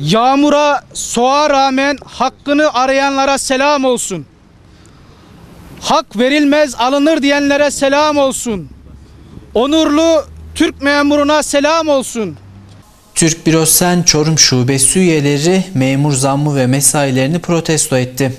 Yağmura, soğuğa rağmen hakkını arayanlara selam olsun. Hak verilmez alınır diyenlere selam olsun. Onurlu Türk memuruna selam olsun. Türk Bürosen Çorum Şubesi üyeleri memur zammı ve mesailerini protesto etti.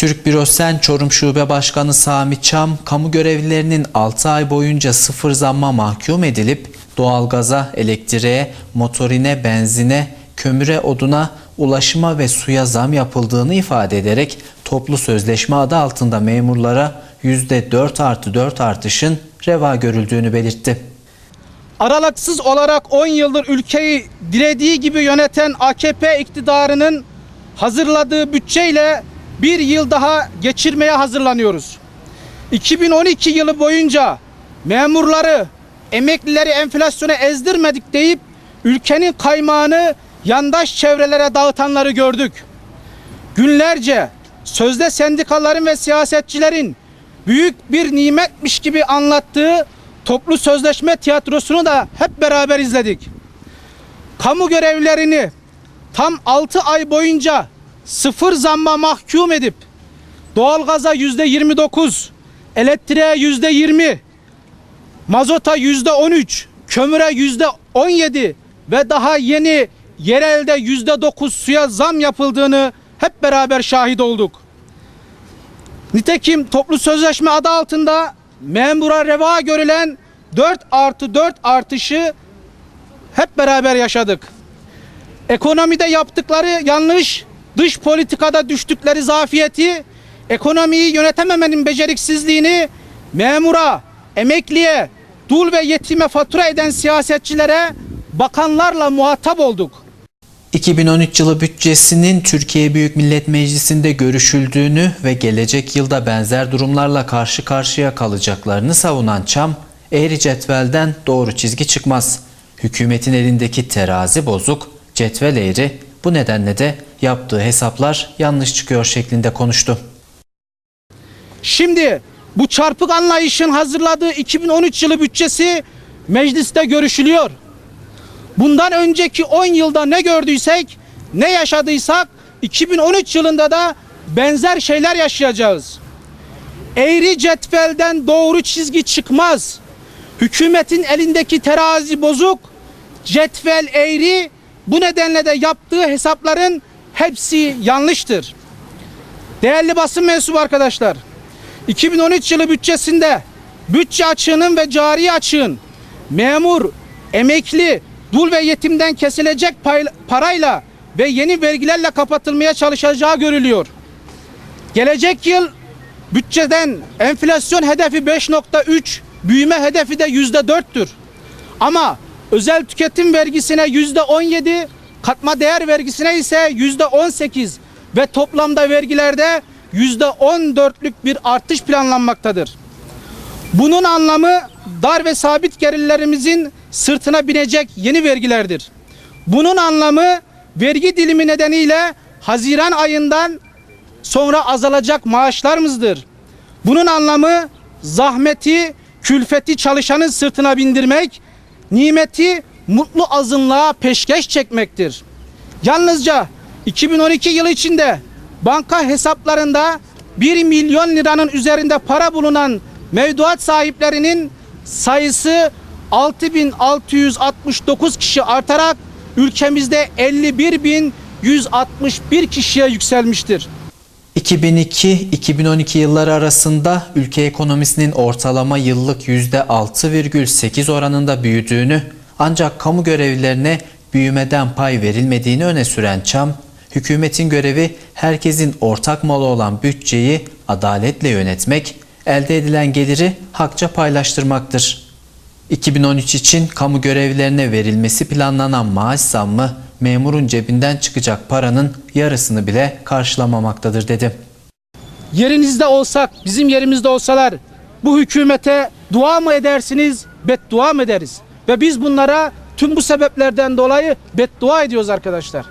Türk Bürosen Çorum Şube Başkanı Sami Çam, kamu görevlilerinin 6 ay boyunca sıfır zamma mahkum edilip doğalgaza, elektriğe, motorine, benzine, kömüre, oduna, ulaşıma ve suya zam yapıldığını ifade ederek toplu sözleşme adı altında memurlara %4 artı 4 artışın reva görüldüğünü belirtti. Aralıksız olarak 10 yıldır ülkeyi dilediği gibi yöneten AKP iktidarının hazırladığı bütçeyle bir yıl daha geçirmeye hazırlanıyoruz. 2012 yılı boyunca memurları, emeklileri enflasyona ezdirmedik deyip ülkenin kaymağını yandaş çevrelere dağıtanları gördük. Günlerce sözde sendikaların ve siyasetçilerin büyük bir nimetmiş gibi anlattığı toplu sözleşme tiyatrosunu da hep beraber izledik. Kamu görevlilerini tam 6 ay boyunca sıfır zamma mahkum edip doğalgaza yüzde 29, elektriğe yüzde 20, mazota yüzde 13, kömüre yüzde 17 ve daha yeni yerelde yüzde 9 suya zam yapıldığını hep beraber şahit olduk. Nitekim toplu sözleşme adı altında memura reva görülen 4 artı 4 artışı hep beraber yaşadık. Ekonomide yaptıkları yanlış, dış politikada düştükleri zafiyeti, ekonomiyi yönetememenin beceriksizliğini memura, emekliye, dul ve yetime fatura eden siyasetçilere bakanlarla muhatap olduk. 2013 yılı bütçesinin Türkiye Büyük Millet Meclisi'nde görüşüldüğünü ve gelecek yılda benzer durumlarla karşı karşıya kalacaklarını savunan Çam, eğri cetvelden doğru çizgi çıkmaz. Hükümetin elindeki terazi bozuk, cetvel eğri, bu nedenle de yaptığı hesaplar yanlış çıkıyor şeklinde konuştu. Şimdi bu çarpık anlayışın hazırladığı 2013 yılı bütçesi mecliste görüşülüyor. Bundan önceki 10 yılda ne gördüysek, ne yaşadıysak 2013 yılında da benzer şeyler yaşayacağız. Eğri cetvelden doğru çizgi çıkmaz. Hükümetin elindeki terazi bozuk, cetvel eğri. Bu nedenle de yaptığı hesapların hepsi yanlıştır. Değerli basın mensubu arkadaşlar, 2013 yılı bütçesinde bütçe açığının ve cari açığın memur, emekli, dul ve yetimden kesilecek parayla ve yeni vergilerle kapatılmaya çalışacağı görülüyor. Gelecek yıl bütçeden enflasyon hedefi 5.3, büyüme hedefi de %4'tür. Ama özel tüketim vergisine %17, katma değer vergisine ise %18 ve toplamda vergilerde %14'lük bir artış planlanmaktadır. Bunun anlamı dar ve sabit gelirlerimizin sırtına binecek yeni vergilerdir. Bunun anlamı vergi dilimi nedeniyle Haziran ayından sonra azalacak maaşlarımızdır. Bunun anlamı zahmeti, külfeti çalışanın sırtına bindirmek, nimeti mutlu azınlığa peşkeş çekmektir. Yalnızca 2012 yılı içinde banka hesaplarında 1 milyon liranın üzerinde para bulunan mevduat sahiplerinin sayısı 6669 kişi artarak ülkemizde 51.161 kişiye yükselmiştir. 2002-2012 yılları arasında ülke ekonomisinin ortalama yıllık %6,8 oranında büyüdüğünü ancak kamu görevlilerine büyümeden pay verilmediğini öne süren Çam, hükümetin görevi herkesin ortak malı olan bütçeyi adaletle yönetmek, elde edilen geliri hakça paylaştırmaktır. 2013 için kamu görevlilerine verilmesi planlanan maaş zammı memurun cebinden çıkacak paranın yarısını bile karşılamamaktadır dedi. Yerinizde olsak, bizim yerimizde olsalar bu hükümete dua mı edersiniz, beddua mı ederiz? Ve biz bunlara tüm bu sebeplerden dolayı beddua ediyoruz arkadaşlar.